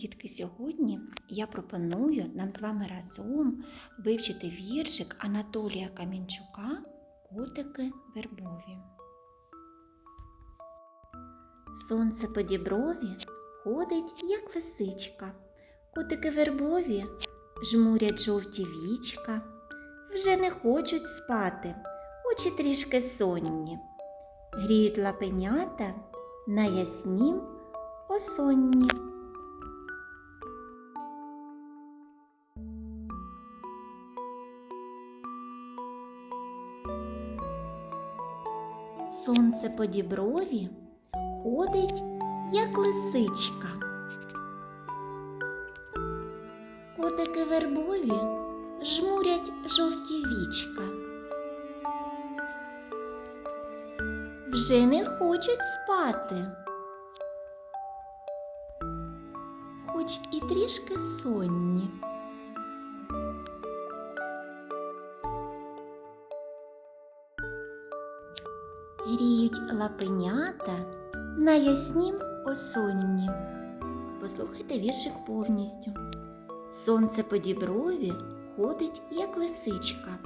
Дітки, сьогодні я пропоную нам з вами разом вивчити віршик Анатолія Камінчука Котики вербові. Сонце по діброві ходить, як лисичка. Котики вербові жмурять жовті вічка. Вже не хочуть спати, очі трішки сонні. Гріють лапенята на яснім осонні. Сонце по діброві ходить, як лисичка. Котики вербові жмурять жовті вічка. Вже не хочуть спати, хоч і трішки сонні. Гріють лапенята на яснім осонні. Послухайте віршик повністю. Сонце по діброві ходить, як лисичка.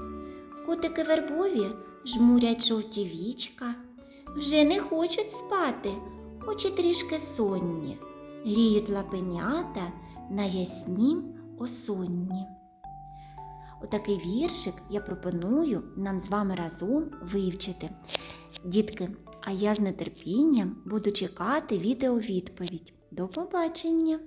Котики вербові жмурять жовті вічка. Вже не хочуть спати, хоч і трішки сонні. Гріють лапенята на яснім осонні. Отакий віршик я пропоную нам з вами разом вивчити. Дітки, а я з нетерпінням буду чекати відеовідповідь. До побачення!